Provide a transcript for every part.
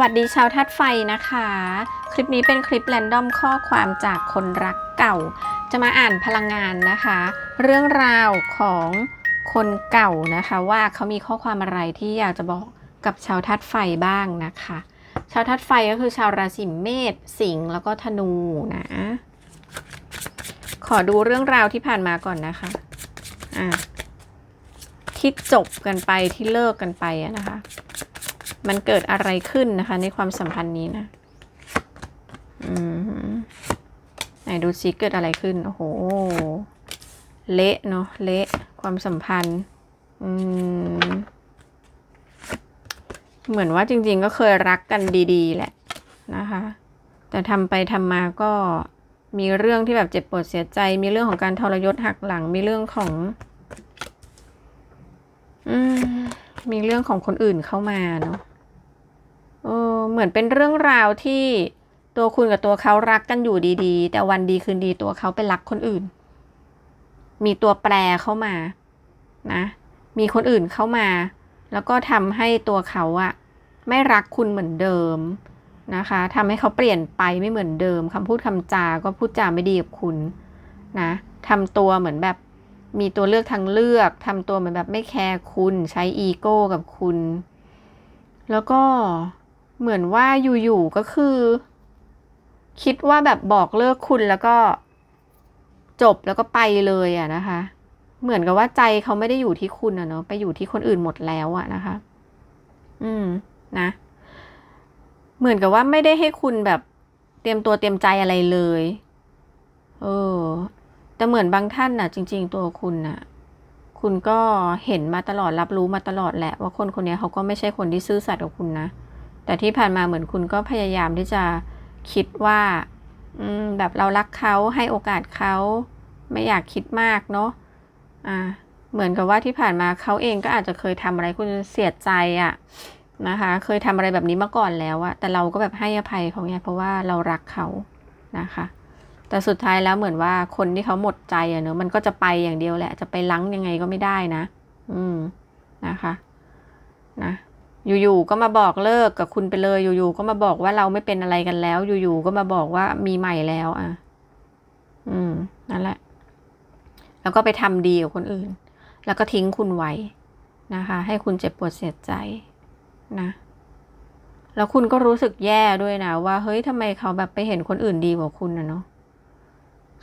วัสดีชาวทัดไฟนะคะ คลิปนี้เป็นคลิปแรนดอมข้อความจากคนรักเก่า จะมาอ่านพลังงานนะคะ เรื่องราวของคนเก่านะคะ ว่าเขามีข้อความอะไรที่อยากจะบอกกับชาวทัดไฟบ้างนะคะ ชาวทัดไฟก็คือชาวราศีเมษสิงห์แล้วก็ธนูนะ ขอดูเรื่องราวที่ผ่านมาก่อนนะคะอะที่จบกันไปที่เลิกกันไปนะคะ มันเกิดอะไรขึ้นนะคะ ในความสัมพันธ์นี้นะ อืมไหนดูซิเกิดอะไรขึ้น โอ้โห เละเนาะ เละ ความสัมพันธ์ อืม เหมือนว่าจริง ๆ ก็เคยรักกันดี ๆ แหละนะคะ แต่ทำไปทำมาก็มีเรื่องที่แบบเจ็บปวดเสียใจ มีเรื่องของการทรยศหักหลัง มีเรื่องของ อืม มีเรื่องของคนอื่นเข้ามาเนาะ เออเหมือนเป็นเรื่องราวที่ตัวคุณกับตัวเขารักกันอยู่ดีๆ แต่วันดีคืนดีตัวเขาไปรักคนอื่น มีตัวแปรเข้ามานะ มีคนอื่นเข้ามา แล้วก็ทำให้ตัวเขาอะไม่รักคุณเหมือนเดิมนะคะทำให้เขาเปลี่ยนไปไม่เหมือนเดิมคำพูดคำจาก็พูดจาไม่ดีกับคุณนะทำตัวเหมือนแบบมีตัวเลือกทางเลือกทำตัวเหมือนแบบไม่แคร์คุณ ใช้อีโก้กับคุณ แล้วก็ เหมือนว่าอยู่ๆก็คือ คิดว่าแบบบอกเลิกคุณแล้วก็ จบแล้วก็ไปเลยอะนะคะ เหมือนกับว่าใจเขาไม่ได้อยู่ที่คุณอะเนาะไปอยู่ที่คนอื่นหมดแล้วอะนะคะ อืมนะ เหมือนกับว่าไม่ได้ให้คุณแบบเตรียมตัวเตรียมใจอะไรเลย เออ แต่เหมือนบางท่านน่ะ จริง ๆ ตัวคุณน่ะ คุณก็เห็นมาตลอดรับรู้มาตลอดแหละ ว่าคนคนนี้เขาก็ไม่ใช่คนที่ซื่อสัตย์กับคุณนะ แต่ที่ผ่านมาเหมือนคุณก็พยายามที่จะคิดว่าแบบเรารักเขาให้โอกาสเขาไม่อยากคิดมากเนาะอ่า เหมือนกับว่าที่ผ่านมาเขาเองก็อาจจะเคยทำอะไรคุณเสียใจอะนะคะ เคยทำอะไรแบบนี้มาก่อนแล้วอะแต่เราก็แบบให้อภัยเขาไงเพราะว่าเรารักเขานะคะ แต่สุดท้ายแล้วเหมือนว่าคนที่เขาหมดใจอะเนอะมันก็จะไปอย่างเดียวแหละ จะไปลังยังไงก็ไม่ได้นะ อืมนะคะ นะ อยู่ๆก็มาบอกเลิกกับคุณไปเลย อยู่ๆก็มาบอกว่าเราไม่เป็นอะไรกันแล้ว อยู่ๆก็มาบอกว่ามีใหม่แล้วอะ อืมนั่นแหละ แล้วก็ไปทำดีกับคนอื่น แล้วก็ทิ้งคุณไว้นะคะ ให้คุณเจ็บปวดเสียใจนะแล้วคุณก็รู้สึกแย่ด้วยนะ ว่าเฮ้ยทำไมเขาแบบไปเห็นคนอื่นดีกว่าคุณนะเนาะ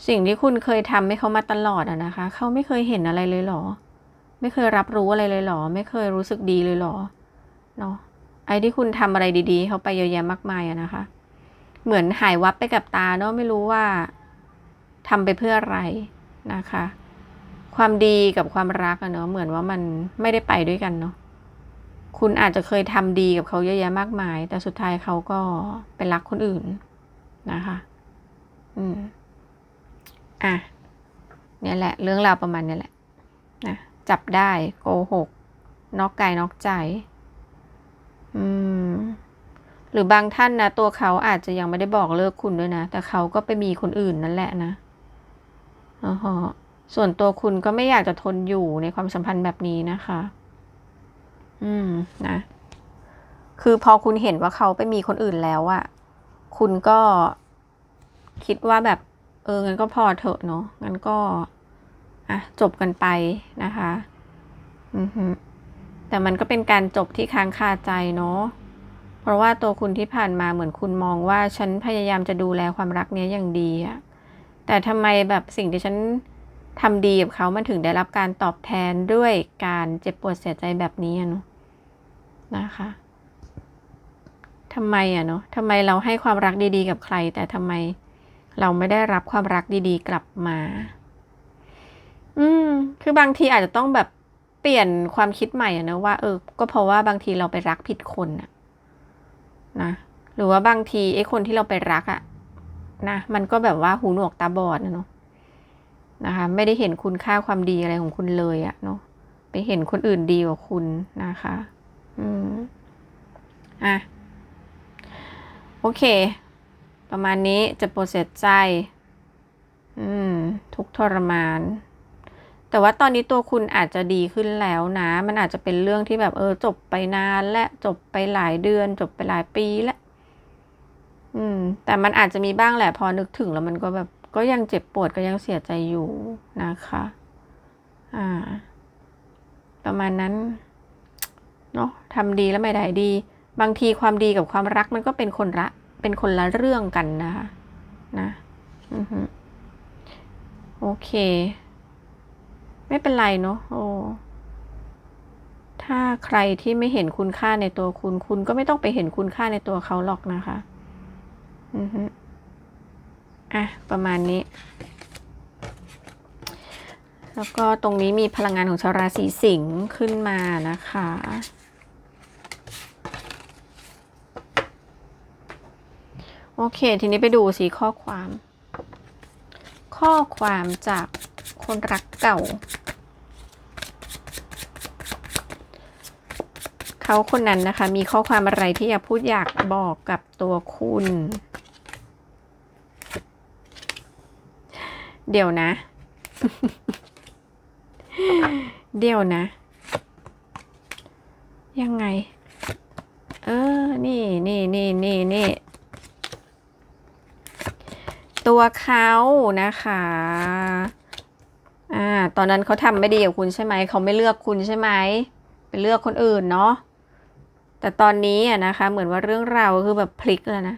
สิ่งที่คุณเคยทำให้เขามาตลอดอะนะคะ เขาไม่เคยเห็นอะไรเลยหรอ ไม่เคยรับรู้อะไรเลยหรอ ไม่เคยรู้สึกดีเลยหรอ เนาะไอ้ที่คุณทำอะไรดีๆ เขาไปเยอะแยะมากมายอะนะคะ เหมือนหายวับไปกับตาเนาะไม่รู้ว่าทำไปเพื่ออะไรนะคะ ความดีกับความรักอะเนาะเหมือนว่ามันไม่ได้ไปด้วยกันเนาะคุณอาจจะเคยทำดีกับเขาเยอะแยะมากมาย แต่สุดท้ายเขาก็ไปรักคนอื่นนะคะ อืม อะเนี่ยแหละ เรื่องราวประมาณนี้แหละนะจับได้โกหกนอกกายนอกใจ อืม หรือบางท่านนะตัวเขาอาจจะยังไม่ได้บอกเลิกคุณด้วยนะ แต่เขาก็ไปมีคนอื่นนั่นแหละนะอ๋อฮะส่วนตัวคุณก็ไม่อยากจะทนอยู่ในความสัมพันธ์แบบนี้นะคะ อืม นะ คือพอคุณเห็นว่าเขาไปมีคนอื่นแล้วอะคุณก็คิดว่าแบบ เออ งั้นก็พอเถอะเนาะ งั้นก็ อะ จบกันไปนะคะ อือฮึ แต่มันก็เป็นการจบที่ค้างคาใจเนาะ เพราะว่าตัวคุณที่ผ่านมาเหมือนคุณมองว่าฉันพยายามจะดูแลความรักเนี้ยอย่างดีอะแต่ทำไมแบบสิ่งที่ฉันทำดีกับเขามันถึงได้รับการตอบแทนด้วยการเจ็บปวดเสียใจแบบนี้อะเนาะนะคะทำไมอะเนาะทำไมเราให้ความรักดีๆ กับใคร แต่ทำไมเราไม่ได้รับความรักดีๆ กลับมา อืม คือบางทีอาจจะต้องแบบ เปลี่ยนความคิดใหม่อะนะว่าเออ ก็เพราะว่าบางทีเราไปรักผิดคนอะนะ หรือว่าบางทีไอ้คนที่เราไปรักอะนะ มันก็แบบว่าหูหนวกตาบอดนะเนาะนะคะ ไม่ได้เห็นคุณค่าความดีอะไรของคุณเลยอะเนาะไปเห็นคนอื่นดีกว่าคุณนะคะ อืม อะ โอเค ประมาณนี้จะปวดเสียใจ อืม ทุกทรมาน แต่ว่าตอนนี้ตัวคุณอาจจะดีขึ้นแล้วนะ มันอาจจะเป็นเรื่องที่แบบเออจบไปนานและจบไปหลายเดือน จบไปหลายปีแล้วอืม แต่มันอาจจะมีบ้างแหละพอนึกถึงแล้วมันก็แบบก็ยังเจ็บปวดก็ยังเสียใจอยู่นะคะ อ่า ประมาณนั้น เนาะทำดีแล้วไม่ได้ดี บางทีความดีกับความรักมันก็เป็นคนละ เป็นคนละเรื่องกันนะคะ นะ อือฮึโอเค ไม่เป็นไรเนาะโอ้ถ้าใครที่ไม่เห็นคุณค่าในตัวคุณ คุณก็ไม่ต้องไปเห็นคุณค่าในตัวเขาหรอกนะคะ อือฮึอะ ประมาณนี้ แล้วก็ตรงนี้มีพลังงานของชาวราศีสิงห์ขึ้นมานะคะ โอเค ทีนี้ไปดูสีข้อความ ข้อความจากคนรักเก่า เขาคนนั้นนะคะ มีข้อความอะไรที่อยากพูดอยากบอกกับตัวคุณ เดี๋ยวนะ เดี๋ยวนะ ยังไง เออ นี่นี่นี่นี่นี่ตัวเขานะคะอ่าตอนนั้นเขาทำไม่ดีกับคุณใช่ไหม เขาไม่เลือกคุณใช่ไหมไปเลือกคนอื่นเนาะ แต่ตอนนี้อะนะคะ เหมือนว่าเรื่องราวคือแบบพลิกแล้วนะ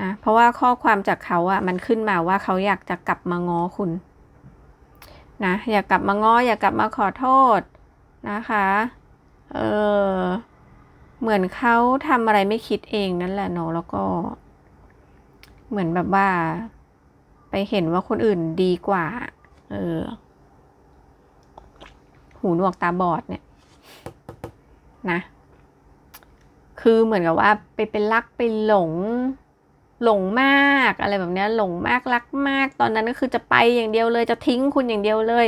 นะ เพราะว่าข้อความจากเขาอะมันขึ้นมาว่าเขาอยากจะกลับมาง้อคุณนะอยากกลับมาง้ออยากกลับมาขอโทษนะคะ เออเหมือนเขาทำอะไรไม่คิดเองนั่นแหละเนาะแล้วก็ เหมือนแบบว่า ไปเห็นว่าคนอื่นดีกว่า เออ หูหนวกตาบอดเนี่ย นะ คือเหมือนกับว่าไปเป็นรักไปหลงหลงมากอะไรแบบนี้หลงมากรักมาก ตอนนั้นก็คือจะไปอย่างเดียวเลย จะทิ้งคุณอย่างเดียวเลย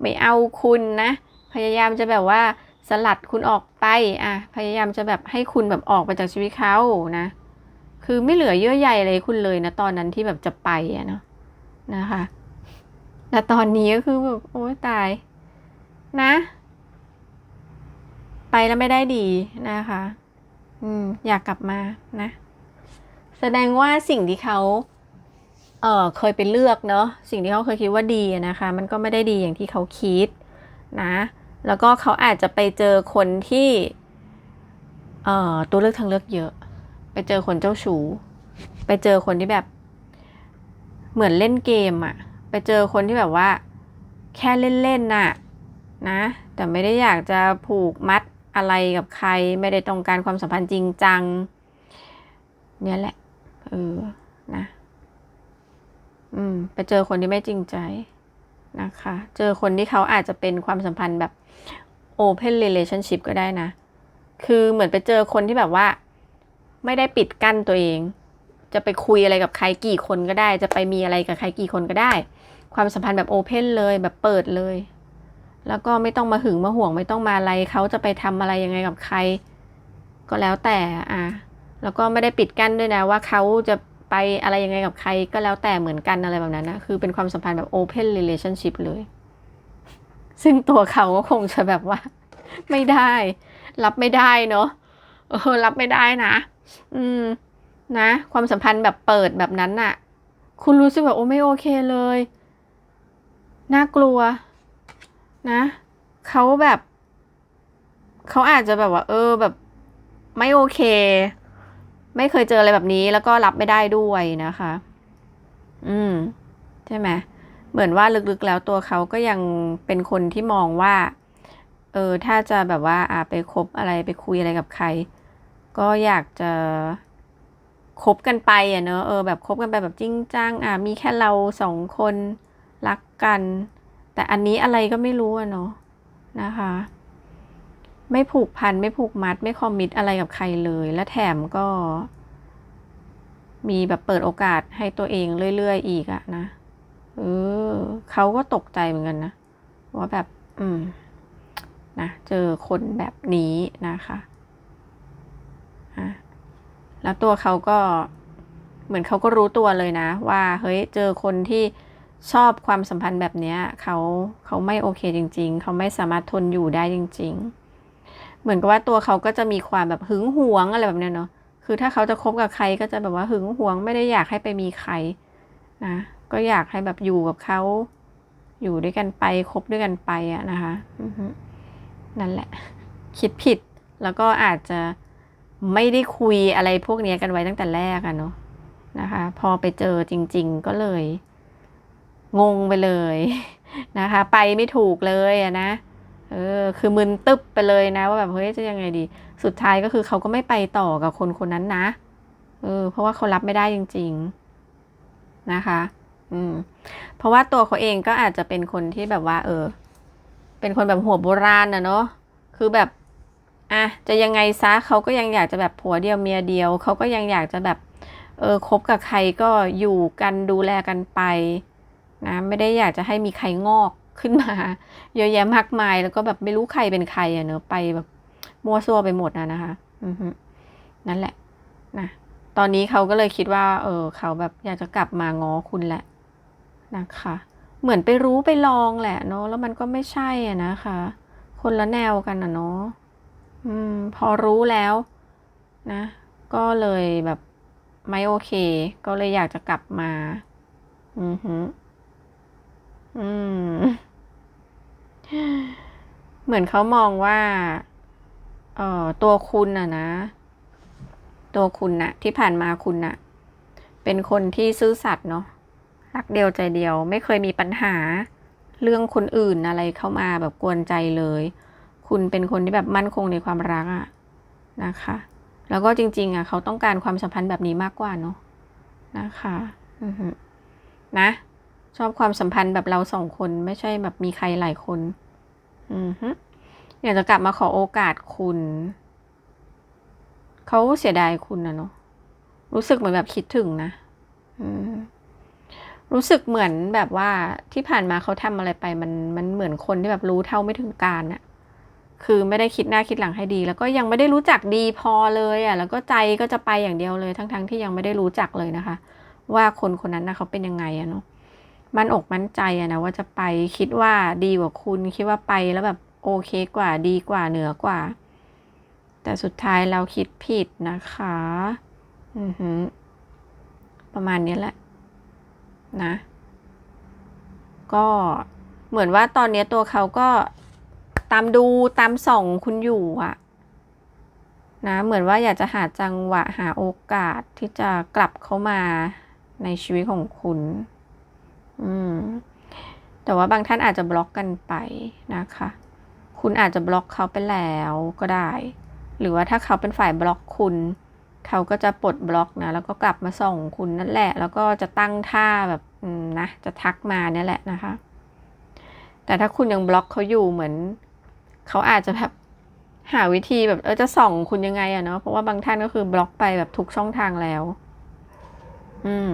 ไม่เอาคุณนะ พยายามจะแบบว่าสลัดคุณออกไปอะพยายามจะแบบให้คุณแบบออกไปจากชีวิตเขานะ คือไม่เหลือเยื่อใยอะไรคุณเลยนะตอนนั้นที่แบบจะไปอะเนาะนะคะแต่ตอนนี้ก็คือแบบโอ้ยตายนะ ไปแล้วไม่ได้ดีนะคะ อืมอยากกลับมานะ แสดงว่าสิ่งที่เขาเออเคยไปเลือกเนาะสิ่งที่เขาเคยคิดว่าดีนะคะ มันก็ไม่ได้ดีอย่างที่เขาคิดนะ แล้วก็เขาอาจจะไปเจอคนที่เอ่อตัวเลือกทางเลือกเยอะ ไปเจอคนเจ้าชู้ไปเจอคนที่แบบ เหมือนเล่นเกมอะไปเจอคนที่แบบว่า แค่เล่นๆน่ะนะ แต่ไม่ได้อยากจะผูกมัด อะไรกับใครไม่ได้ต้องการความสัมพันธ์จริงจัง เนี่ยแหละ เออ นะ อืม ไปเจอคนที่ไม่จริงใจนะคะ เจอคนที่เขาอาจจะเป็นความสัมพันธ์แบบ open relationship ก็ได้นะ คือเหมือนไปเจอคนที่แบบว่า ไม่ได้ปิดกั้นตัวเอง จะไปคุยอะไรกับใครกี่คนก็ได้ จะไปมีอะไรกับใครกี่คนก็ได้ ความสัมพันธ์แบบโอเพนเลยแบบเปิดเลย แล้วก็ไม่ต้องมาหึงมาห่วงไม่ต้องมาอะไรเขาจะไปทำอะไรยังไงกับใคร ก็แล้วแต่อะแล้วก็ไม่ได้ปิดกั้นด้วยนะว่าเขาจะไปอะไรยังไงกับใคร ก็แล้วแต่เหมือนกันอะไรแบบนั้นนะคือเป็นความสัมพันธ์แบบ open relationship เลย ซึ่งตัวเขาก็คงจะแบบว่า ไม่ได้ รับไม่ได้เนาะเออรับไม่ได้นะ อืม นะ ความสัมพันธ์แบบเปิดแบบนั้นน่ะ คุณรู้สึกแบบโอ้ไม่โอเคเลย น่ากลัว นะเขาแบบเขาอาจจะแบบว่า เออแบบ ไม่โอเค ไม่เคยเจออะไรแบบนี้ แล้วก็รับไม่ได้ด้วยนะคะ อืม ใช่ไหมเหมือนว่าลึกๆแล้วตัวเขาก็ยังเป็นคนที่มองว่า เออ ถ้าจะแบบว่า อ่าไปคบอะไรไปคุยอะไรกับใคร ก็อยากจะคบกันไปอะเนอะเออแบบคบกันไปแบบจริงจังอะมีแค่เราสองคนรักกัน แต่อันนี้อะไรก็ไม่รู้อะเนาะนะคะ ไม่ผูกพันไม่ผูกมัด ไม่คอมมิตอะไรกับใครเลย และแถมก็ มีแบบเปิดโอกาสให้ตัวเองเรื่อยๆอีกอะนะเออเขาก็ตกใจเหมือนกันนะว่าแบบ อืมนะเจอคนแบบนี้นะคะอะแล้วตัวเขาก็เหมือนเขาก็รู้ตัวเลยนะ ว่าเฮ้ยเจอคนที่ ชอบความสัมพันธ์แบบนี้เขาเขาไม่โอเคจริง ๆ เขาไม่สามารถทนอยู่ได้จริง ๆ เหมือนกับว่าตัวเขาก็จะมีความแบบหึงหวงอะไรแบบเนี้ยเนาะคือถ้าเขาจะคบกับใครก็จะแบบว่าหึงหวงไม่ได้อยากให้ไปมีใครนะก็อยากให้แบบอยู่กับเขาอยู่ด้วยกันไปคบด้วยกันไปอะนะคะนั่นแหละ คิดผิดแล้วก็อาจจะไม่ได้คุยอะไรพวกนี้กันไว้ตั้งแต่แรกอะเนาะนะคะ พอไปเจอจริง ๆ ก็เลย งงไปเลยนะคะ ไปไม่ถูกเลยอะนะเออคือมึนตึ๊บไปเลยนะ ว่าแบบเฮ้ยจะยังไงดี สุดท้ายก็คือเขาก็ไม่ไปต่อกับคนคนนั้นนะเออเพราะว่าเขารับไม่ได้จริง ๆนะคะ อืม เพราะว่าตัวเขาเองก็อาจจะเป็นคนที่แบบว่า เออ เป็นคนแบบหัวโบราณนะเนาะคือแบบอะจะยังไงซะเขาก็ยังอยากจะแบบผัวเดียวเมียเดียวเขาก็ยังอยากจะแบบ เออคบกับใครก็อยู่กันดูแลกันไป นะไม่ได้อยากจะให้มีใครงอกขึ้นมา เยอะแยะมากมายแล้วก็แบบไม่รู้ใครเป็นใครอะเนอะไปแบบมั่วซั่วไปหมดนะนะคะ อือฮึนั่นแหละนะตอนนี้เขาก็เลยคิดว่า เออเขาแบบอยากจะกลับมาง้อคุณแหละนะคะ เหมือนไปรู้ไปลองแหละเนาะแล้วมันก็ไม่ใช่อะนะคะ คนละแนวกันอะเนาะอืม พอรู้แล้วนะ ก็เลยแบบไม่โอเค ก็เลยอยากจะกลับมา อือฮึ อืม เหมือนเขามองว่า เอ่อ ตัวคุณอะนะ ตัวคุณน่ะ ที่ผ่านมาคุณน่ะ เป็นคนที่ซื่อสัตย์เนาะ รักเดียวใจเดียว ไม่เคยมีปัญหา เรื่องคนอื่นอะไรเข้ามาแบบกวนใจเลย คุณเป็นคนที่แบบมั่นคงในความรักอะนะคะ แล้วก็จริง ๆอะเขาต้องการความสัมพันธ์แบบนี้มากกว่าเนาะ นะคะ อือฮึนะ ชอบความสัมพันธ์แบบเราสองคน ไม่ใช่แบบมีใครหลายคน อือฮึอยากจะกลับมาขอโอกาสคุณ เขาเสียดายคุณนะเนาะรู้สึกเหมือนแบบคิดถึงนะอืมรู้สึกเหมือนแบบว่าที่ผ่านมาเขาทำอะไรไปมันมันเหมือนคนที่แบบรู้เท่าไม่ถึงการอะคือไม่ได้คิดหน้าคิดหลังให้ดี แล้วก็ยังไม่ได้รู้จักดีพอเลยอะแล้วก็ใจก็จะไปอย่างเดียวเลย ทั้งๆที่ยังไม่ได้รู้จักเลยนะคะ ว่าคนคนนั้นนะเขาเป็นยังไงอะเนาะ มั่นอกมั่นใจอะนะว่าจะไปคิดว่าดีกว่าคุณคิดว่าไปแล้วแบบโอเคกว่าดีกว่าเหนือกว่า แต่สุดท้ายเราคิดผิดนะคะ อือหือ ประมาณนี้แหละ นะ ก็เหมือนว่าตอนนี้ตัวเขาก็ตามดูตามส่องคุณอยู่อะนะเหมือนว่าอยากจะหาจังหวะหาโอกาสที่จะกลับเข้ามาในชีวิตของคุณ อืม แต่ว่าบางท่านอาจจะบล็อกกันไปนะคะ คุณอาจจะบล็อกเขาไปแล้วก็ได้ หรือว่าถ้าเขาเป็นฝ่ายบล็อกคุณ เขาก็จะปลดบล็อกนะ แล้วก็กลับมาส่งคุณนั่นแหละ แล้วก็จะตั้งท่าแบบนะ จะทักมาเนี่ยแหละนะคะ แต่ถ้าคุณยังบล็อกเขาอยู่เหมือน เขาอาจจะแบบหาวิธีแบบเออจะส่องคุณยังไงอะเนาะเพราะว่าบางท่านก็คือบล็อกไปแบบทุกช่องทางแล้ว อืม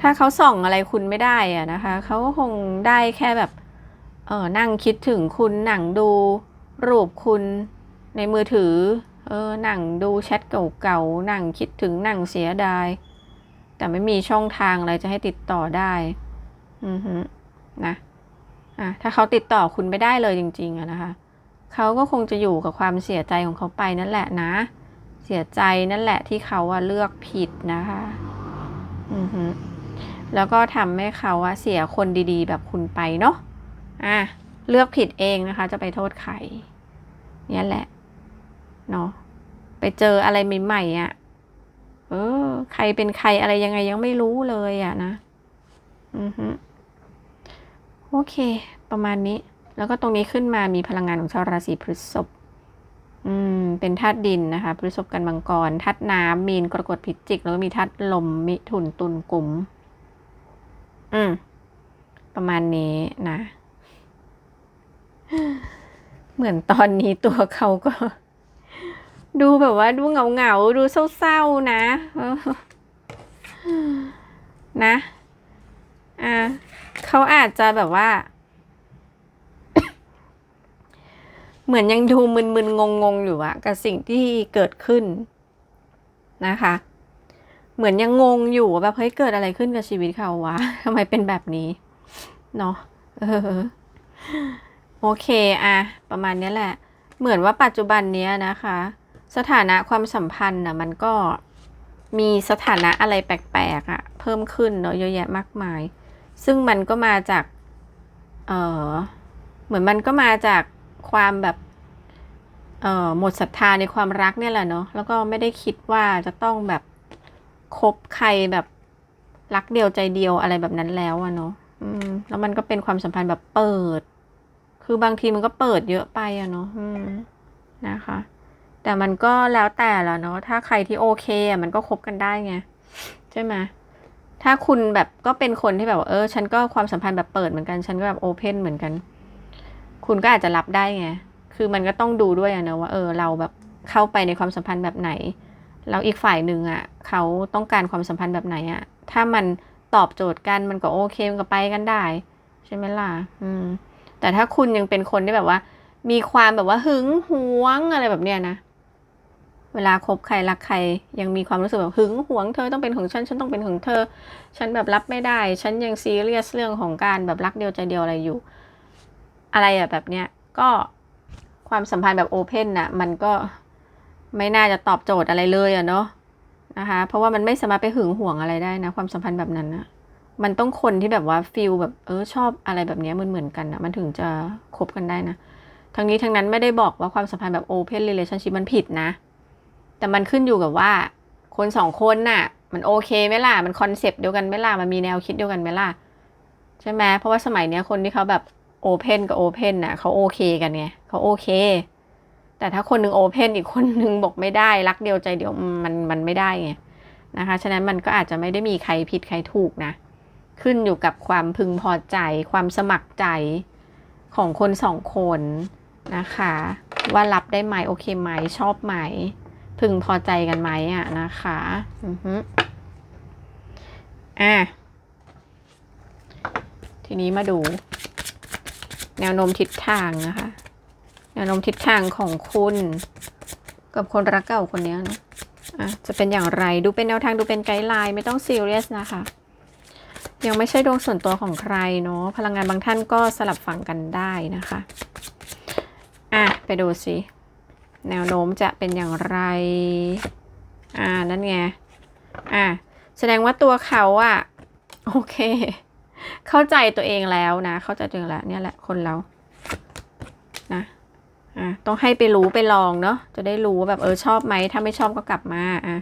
ถ้าเขาส่องอะไรคุณไม่ได้อะนะคะเขาก็คงได้แค่แบบเออนั่งคิดถึงคุณหนังดูรูปคุณในมือถือเออหนังดูแชทเก่าๆหนังคิดถึงหนังเสียดาย แต่ไม่มีช่องทางอะไรจะให้ติดต่อได้อือฮึนะอะถ้าเขาติดต่อคุณไม่ได้เลยจริงๆอะนะคะเขาก็คงจะอยู่กับความเสียใจของเขาไปนั่นแหละนะ เสียใจนั่นแหละที่เขาอะเลือกผิดนะคะ อือฮึ แล้วก็ทำให้เขาอะเสียคนดีๆ แบบคุณไปเนาะอะเลือกผิดเองนะคะ จะไปโทษใครเนี่ยแหละเนาะไปเจออะไรใหม่ๆอะ่ะเออ ใครเป็นใครอะไรยังไงยังไม่รู้เลยอะ่ะนะ อือฮึโอเค ประมาณนี้ แล้วก็ตรงนี้ขึ้นมามีพลังงานของชาวราศีพฤษภอืม เป็นธาตุดินนะคะ พฤษภกันมังกรธาตุน้ำมีนกรกฎพิจิก แล้วก็มีธาตุลมมิถุนตุลกุม อืม ประมาณนี้นะ เหมือนตอนนี้ตัวเขาก็ ดูแบบว่าดูเหงาเหงาดูเศร้าๆนะนะ อ่าเขาอาจจะแบบว่า เหมือนยังดูมึนๆงงๆอยู่อะกับสิ่งที่เกิดขึ้นนะคะ เหมือนยังงงอยู่แบบเฮ้ยเกิดอะไรขึ้นกับชีวิตเขาวะทำไมเป็นแบบนี้ เนาะเออโอเคอะประมาณนี้แหละ เหมือนว่าปัจจุบันนี้นะคะ สถานะความสัมพันธ์น่ะมันก็มีสถานะอะไรแปลกๆอะเพิ่มขึ้นเนาะเยอะแยะมากมาย ซึ่งมันก็มาจาก เออเหมือนมันก็มาจากความแบบเออหมดศรัทธาในความรักเนี่ยแหละเนาะแล้วก็ไม่ได้คิดว่าจะต้องแบบ คบใครแบบรักเดียวใจเดียวอะไรแบบนั้นแล้วอะเนาะอืม แล้วมันก็เป็นความสัมพันธ์แบบเปิด คือบางทีมันก็เปิดเยอะไปอะเนาะอืมนะคะ แต่มันก็แล้วแต่ละเนาะ ถ้าใครที่โอเคอะมันก็คบกันได้ไงใช่ไหมถ้าคุณแบบก็เป็นคนที่แบบว่าเออ ฉันก็ความสัมพันธ์แบบเปิดเหมือนกัน ฉันก็แบบโอเพนเหมือนกัน คุณก็อาจจะรับได้ไง คือมันก็ต้องดูด้วยอะเนอะว่าเออเราแบบเข้าไปในความสัมพันธ์แบบไหน แล้วอีกฝ่ายหนึ่งอะเขาต้องการความสัมพันธ์แบบไหนอะถ้ามันตอบโจทย์กันมันก็โอเคมันก็ไปกันได้ ใช่ไหมล่ะอืมแต่ถ้าคุณยังเป็นคนที่แบบว่า มีความแบบว่าหึงหวงอะไรแบบเนี้ยนะเวลาคบใครรักใครยังมีความรู้สึกแบบหึงหวงเธอต้องเป็นของฉันฉันต้องเป็นของเธอ ฉันแบบรับไม่ได้ ฉันยังซีเรียสเรื่องของการแบบรักเดียวใจเดียวอะไรอยู่ อะไรอะแบบเนี้ยก็ความสัมพันธ์แบบโอเพนน่ะมันก็ ไม่น่าจะตอบโจทย์อะไรเลยอะเนาะนะคะ เพราะว่ามันไม่สามารถไปหึงหวงอะไรได้นะ ความสัมพันธ์แบบนั้นนะมันต้องคนที่แบบว่าฟิลแบบเออชอบอะไรแบบนี้เหมือนเหมือนกันนะมันถึงจะคบกันได้นะทั้งนี้ทั้งนั้นไม่ได้บอกว่าความสัมพันธ์แบบโอเพนเรล t ชันชิพมันผิดนะ แต่มันขึ้นอยู่กับว่าคนสองคนน่ะ มันโอเคไหมล่ะ มันคอนเซปต์เดียวกันไหมล่ะ มันมีแนวคิดเดียวกันไหมล่ะ ใช่ไหมเพราะว่าสมัยเนี้ยคนที่เขาแบบโอเพนกับโอเพนน่ะเขาโอเคกันไงเขาโอเค แต่ถ้าคนหนึ่งโอเพนอีกคนหนึ่งบอกไม่ได้รักเดียวใจเดียวมันมันไม่ได้ไงนะคะฉะนั้นมันก็อาจจะไม่ได้มีใครผิดใครถูกนะ ขึ้นอยู่กับความพึงพอใจ ความสมัครใจของคนสองคนนะคะ ว่ารับได้ไหมโอเคไหมชอบไหม พึงพอใจกันไหมอะนะคะอือฮึอะทีนี้มาดู แนวโน้มทิศทางนะคะ แนวโน้มทิศทางของคุณ กับคนรักเก่าคนนี้เนะอะจะเป็นอย่างไรดูเป็นแนวทางดูเป็นไกด์ไลน์ไม่ต้องซีเรียสนะคะ ยังไม่ใช่ดวงส่วนตัวของใครเนาะพลังงานบางท่านก็สลับฝั่งกันได้นะคะอะไปดูสิแนวโน้มจะเป็นอย่างไร อ่า นั่นไง อ่า แสดงว่าตัวเขาอะโอเค เข้าใจตัวเองแล้วนะ เข้าใจตัวเองแล้ว เนี่ยแหละคนเรา นะ อะต้องให้ไปรู้ไปลองเนาะจะได้รู้ว่าแบบเออชอบไหมถ้าไม่ชอบก็กลับมาอะ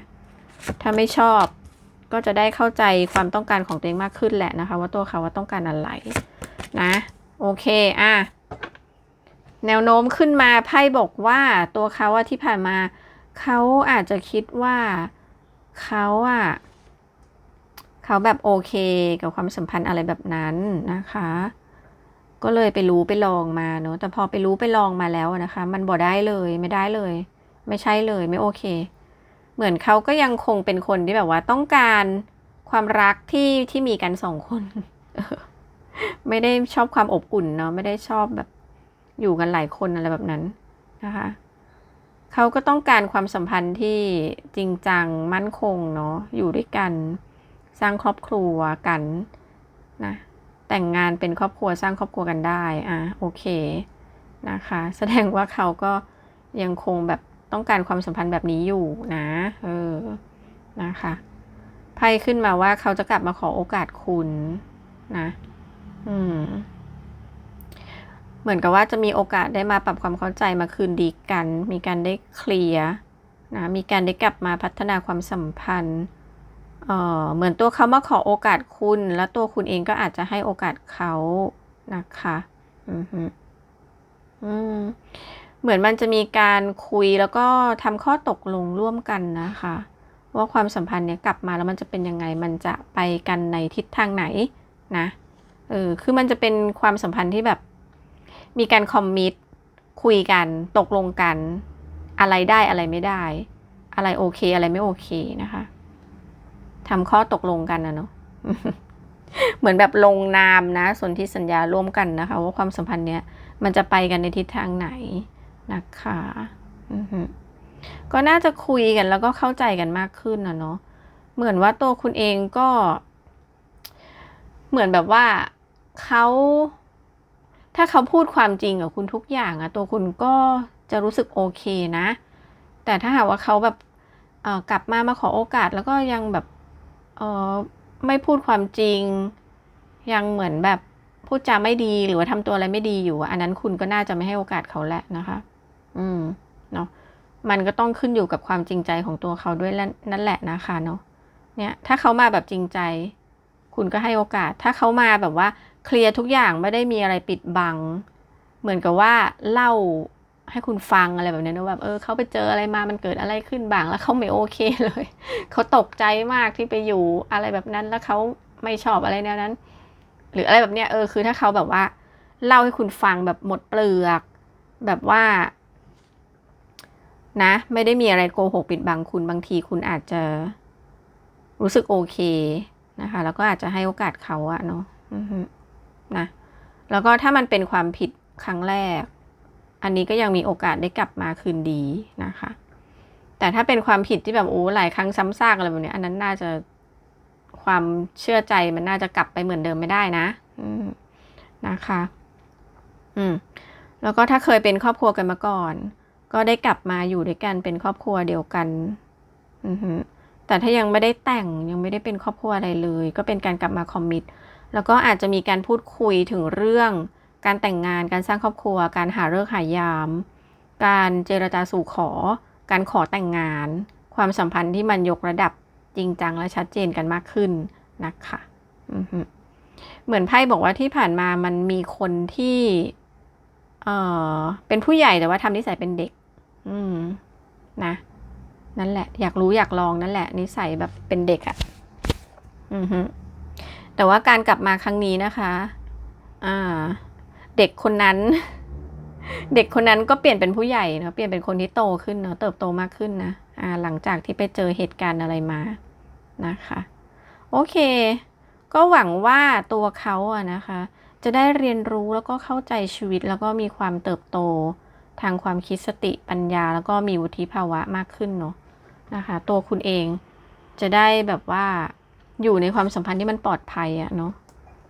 ถ้าไม่ชอบก็จะได้เข้าใจความต้องการของตัวเองมากขึ้นแหละนะคะ ว่าตัวเขาว่าต้องการอะไรนะโอเคอะแนวโน้มขึ้นมาไพ่บอกว่าตัวเขาอะที่ผ่านมาเขาอาจจะคิดว่าเขาอะเขาแบบโอเคกับความสัมพันธ์อะไรแบบนั้นนะคะ ก็เลยไปรู้ไปลองมาเนอะแต่พอไปรู้ไปลองมาแล้วนะคะ มันบ่ได้เลยไม่ได้เลย ไม่ใช่เลยไม่โอเค เหมือนเขาก็ยังคงเป็นคนที่แบบว่าต้องการความรักที่ที่มีกันสองคน ไม่ได้ชอบความอบอุ่นเนาะไม่ได้ชอบแบบอยู่กันหลายคนอะไรแบบนั้นนะคะเขาก็ต้องการความสัมพันธ์ที่จริงจังมั่นคงเนาะอยู่ด้วยกัน สร้างครอบครัวกันนะ แต่งงานเป็นครอบครัวสร้างครอบครัวกันได้ อะโอเคนะคะ แสดงว่าเขาก็ยังคงแบบต้องการความสัมพันธ์แบบนี้อยู่นะ เออ นะคะไพ่ขึ้นมาว่าเขาจะกลับมาขอโอกาสคุณนะ อืม เหมือนกับว่าจะมีโอกาสได้มาปรับความเข้าใจมาคืนดีกัน มีการได้เคลียร์นะ มีการได้กลับมาพัฒนาความสัมพันธ์ เหมือนตัวเขามาขอโอกาสคุณ แล้วตัวคุณเองก็อาจจะให้โอกาสเขานะคะอือฮึอืมเหมือนมันจะมีการคุยแล้วก็ทำข้อตกลงร่วมกันนะคะ ว่าความสัมพันธ์เนี้ยกลับมาแล้วมันจะเป็นยังไงมันจะไปกันในทิศทางไหนนะเออคือมันจะเป็นความสัมพันธ์ที่แบบ มีการคอมมิตคุยกันตกลงกัน อะไรได้อะไรไม่ได้ อะไรโอเค อะไรไม่โอเคนะคะ ทำข้อตกลงกันนะเนาะเหมือนแบบลงนามนะส่วนธิสัญญาร่วมกันนะคะ ว่าความสัมพันธ์เนี้ยมันจะไปกันในทิศทางไหนนะคะก็น่าจะคุยกันแล้วก็เข้าใจกันมากขึ้นนะเนาะเหมือนว่าตัวคุณเองก็ เหมือนแบบว่าเขาถ้าเขาพูดความจริงกับคุณทุกอย่างอะตัวคุณก็จะรู้สึกโอเคนะ แต่ถ้าหากว่าเขาแบบกลับมามาขอโอกาสแล้วก็ยังแบบ เออไม่พูดความจริง ยังเหมือนแบบพูดจาไม่ดีหรือว่าทำตัวอะไรไม่ดีอยู่อะอันนั้นคุณก็น่าจะไม่ให้โอกาสเขาแหละนะคะ อืมเนาะมันก็ต้องขึ้นอยู่กับความจริงใจของตัวเขาด้วยแล้วนั่นแหละนะคะเนาะเนี่ย ถ้าเขามาแบบจริงใจ คุณก็ให้โอกาส ถ้าเขามาแบบว่าเคลียร์ทุกอย่างไม่ได้มีอะไรปิดบัง เหมือนกับว่าเล่า ให้คุณฟังอะไรแบบนี้นะแบบเออเขาไปเจออะไรมามันเกิดอะไรขึ้นบ้างแล้วเขาไม่โอเคเลย เขาตกใจมากที่ไปอยู่อะไรแบบนั้นแล้วเขาไม่ชอบอะไรแนวนั้น หรืออะไรแบบเนี้ยเออคือถ้าเขาแบบว่า เล่าให้คุณฟังแบบหมดเปลือก แบบว่า นะ ไม่ได้มีอะไรโกหกปิดบังคุณบางทีคุณอาจจะรู้สึกโอเคนะคะ แล้วก็อาจจะให้โอกาสเขาอะเนาะนะแล้วก็ถ้ามันเป็นความผิดครั้งแรก อันนี้ก็ยังมีโอกาสได้กลับมาคืนดีนะคะ แต่ถ้าเป็นความผิดที่แบบโอ้หลายครั้งซ้ำซากอะไรแบบนี้อันนั้นน่าจะความเชื่อใจมันน่าจะกลับไปเหมือนเดิมไม่ได้นะนะคะ อืม แล้วก็ถ้าเคยเป็นครอบครัวกันมาก่อน ก็ได้กลับมาอยู่ด้วยกันเป็นครอบครัวเดียวกันอือฮึแต่ถ้ายังไม่ได้แต่งยังไม่ได้เป็นครอบครัวอะไรเลย ก็เป็นการกลับมาคอมมิตแล้วก็อาจจะมีการพูดคุยถึงเรื่อง การแต่งงานการสร้างครอบครัว การหาเลิกหายาม การเจรจาสู่ขอ การขอแต่งงาน ความสัมพันธ์ที่มันยกระดับจริงจังและชัดเจนกันมากขึ้นนะคะเหมือนไพ่บอกว่าที่ผ่านมามันมีคนที่เออเป็นผู้ใหญ่แต่ว่าทำนิสัยเป็นเด็ก อืมนะนั่นแหละ อยากรู้อยากลองนั่นแหละ นิสัยแบบเป็นเด็กอะ่ะ อือฮึแต่ว่าการกลับมาครั้งนี้นะคะ อ่า เด็กคนนั้น เด็กคนนั้นก็เปลี่ยนเป็นผู้ใหญ่เนาะเปลี่ยนเป็นคนที่โตขึ้นเนาะเติบโตมากขึ้นนะอ่าหลังจากที่ไปเจอเหตุการณ์อะไรมานะคะโอเค ก็หวังว่าตัวเขาอะนะคะ จะได้เรียนรู้แล้วก็เข้าใจชีวิตแล้วก็มีความเติบโต ทางความคิดสติปัญญา แล้วก็มีวุฒิภาวะมากขึ้นเนาะนะคะ ตัวคุณเองจะได้แบบว่าอยู่ในความสัมพันธ์ที่มันปลอดภัยอะเนาะ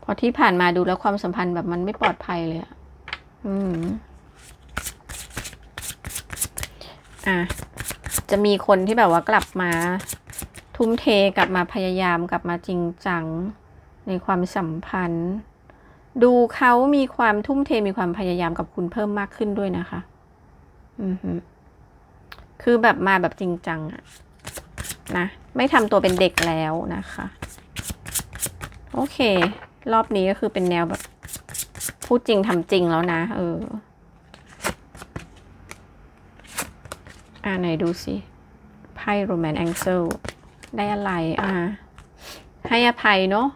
ราะที่ผ่านมาดูแล้วความสัมพันธ์แบบมันไม่ปลอดภัยเลยอะอืม อะ จะมีคนที่แบบว่ากลับมา ทุ่มเทกลับมาพยายามกลับมาจริงจัง ในความสัมพันธ์ ดูเขามีความทุ่มเทมีความพยายามกับคุณเพิ่มมากขึ้นด้วยนะคะ อือฮึคือแบบมาแบบจริงจังอะนะ ไม่ทำตัวเป็นเด็กแล้วนะคะ โอเค รอบนี้ก็คือเป็นแนวแบบพูดจริงทำจริงแล้วนะ เออ อ่าไหนดูสิไพ่โรแมนแองเจิลได้อะไร อ่า ให้อภัยเนาะ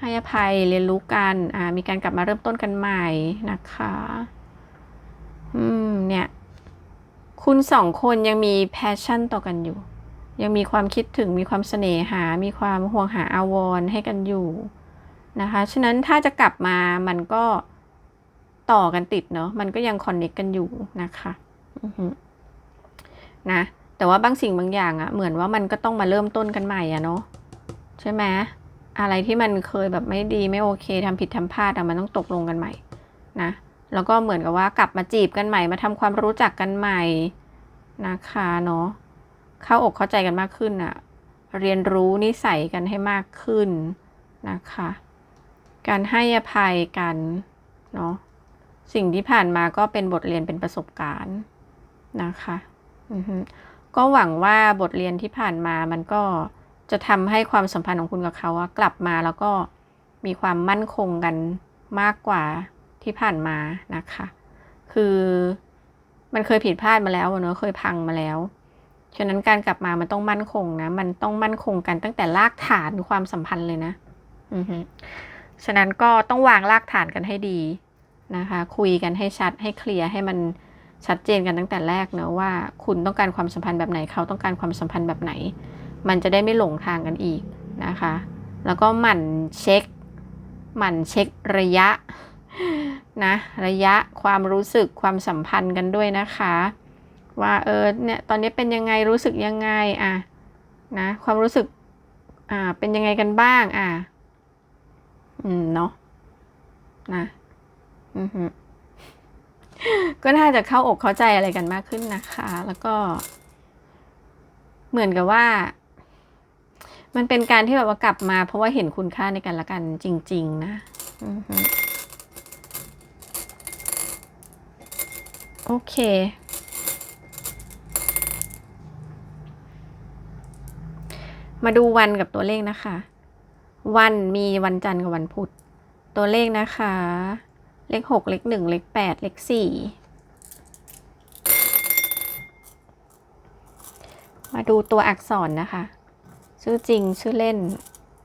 ให้อภัยเรียนรู้กัน อ่า มีการกลับมาเริ่มต้นกันใหม่นะคะ อืม เนี่ย คุณสองคนยังมีแพชชั่นต่อกันอยู่ ยังมีความคิดถึง มีความเสน่หา มีความห่วงหาอาวรณ์ให้กันอยู่ นะคะ ฉะนั้นถ้าจะกลับมามันก็ต่อกันติดเนาะ มันก็ยังคอนเนคกันอยู่นะคะนะ แต่ว่าบางสิ่งบางอย่างอะเหมือนว่ามันก็ต้องมาเริ่มต้นกันใหม่อะเนาะ ใช่ไหมอะไรที่มันเคยแบบไม่ดีไม่โอเคทำผิดทำพลาดอะมันต้องตกลงกันใหม่นะ แล้วก็เหมือนกับว่ากลับมาจีบกันใหม่ มาทำความรู้จักกันใหม่นะคะเนาะ เข้าอกเข้าใจกันมากขึ้นอะเรียนรู้นิสัยกันให้มากขึ้นนะคะ การให้อภัยกันเนาะสิ่งที่ผ่านมาก็เป็นบทเรียนเป็นประสบการณ์นะคะก็หวังว่าบทเรียนที่ผ่านมามันก็จะทำให้ความสัมพันธ์ของคุณกับเขากลับมาแล้วก็มีความมั่นคงกันมากกว่าที่ผ่านมานะคะ คือมันเคยผิดพลาดมาแล้วเนอะเคยพังมาแล้ว ฉะนั้นการกลับมามันต้องมั่นคงนะ มันต้องมั่นคงกันตั้งแต่รากฐานความสัมพันธ์เลยนะ อือฮึ ฉะนั้นก็ต้องวางรากฐานกันให้ดีนะคะ คุยกันให้ชัดให้เคลียร์ให้มันชัดเจนกันตั้งแต่แรกเนะว่า คุณต้องการความสัมพันธ์แบบไหนเขาต้องการความสัมพันธ์แบบไหน มันจะได้ไม่หลงทางกันอีกนะคะ แล้วก็หมั่นเช็ค หมั่นเช็คระยะนะระยะความรู้สึกความสัมพันธ์กันด้วยนะคะ ว่าเออเนี่ยตอนนี้เป็นยังไงรู้สึกยังไงอะนะความรู้สึกอ่าเป็นยังไงกันบ้างอะ อืมเนาะนะ อือฮึก็น่าจะเข้าอกเข้าใจอะไรกันมากขึ้นนะคะ แล้วก็ เหมือนกับว่า มันเป็นการที่แบบว่ากลับมา เพราะว่าเห็นคุณค่าในกันและกันจริง ๆ นะ อือฮึโอเค มาดูวันกับตัวเลขนะคะ วันมีวันจันทร์กับวันพุธ ตัวเลขนะคะ เลขหกเลขหนึ่งเลขแปดเลขสี่มาดูตัวอักษรนะคะ ชื่อจริงชื่อเล่น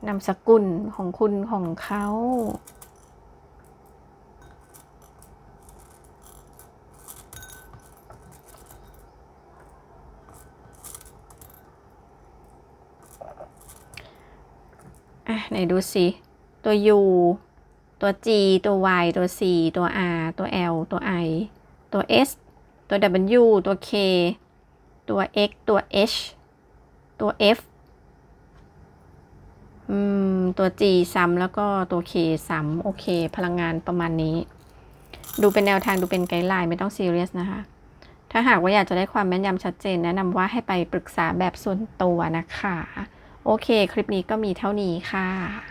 นามสกุลของคุณของเขา อะ ไหน ดูสิตัว U ตัว G ตัว Y ตัว C ตัว R ตัว L ตัว I ตัว S ตัว W ตัว K ตัว X ตัว H ตัว F อืม ตัว G ซ้ำแล้วก็ตัว K ซ้ำโอเค พลังงานประมาณนี้ ดูเป็นแนวทางดูเป็นไกด์ไลน์ไม่ต้องซีเรียสนะคะ ถ้าหากว่าอยากจะได้ความแม่นยำชัดเจน แนะนำว่าให้ไปปรึกษาแบบส่วนตัวนะคะ โอเค คลิปนี้ก็มีเท่านี้ค่ะ